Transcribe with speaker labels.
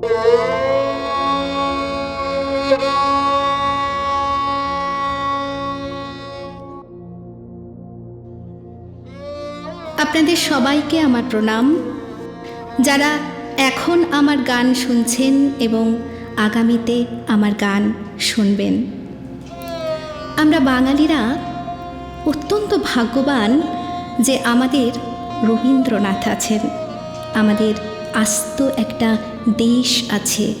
Speaker 1: আপনাদের সবাইকে আমার প্রণাম। যারা এখন আমার গান শুনছেন এবং আগামীতে আমার গান শুনবেন। আমরা বাঙালিরা অত্যন্ত ভাগ্যবান যে আমাদের রবীন্দ্রনাথ আছেন, আমাদের আস্ত একটা দেশ আছে।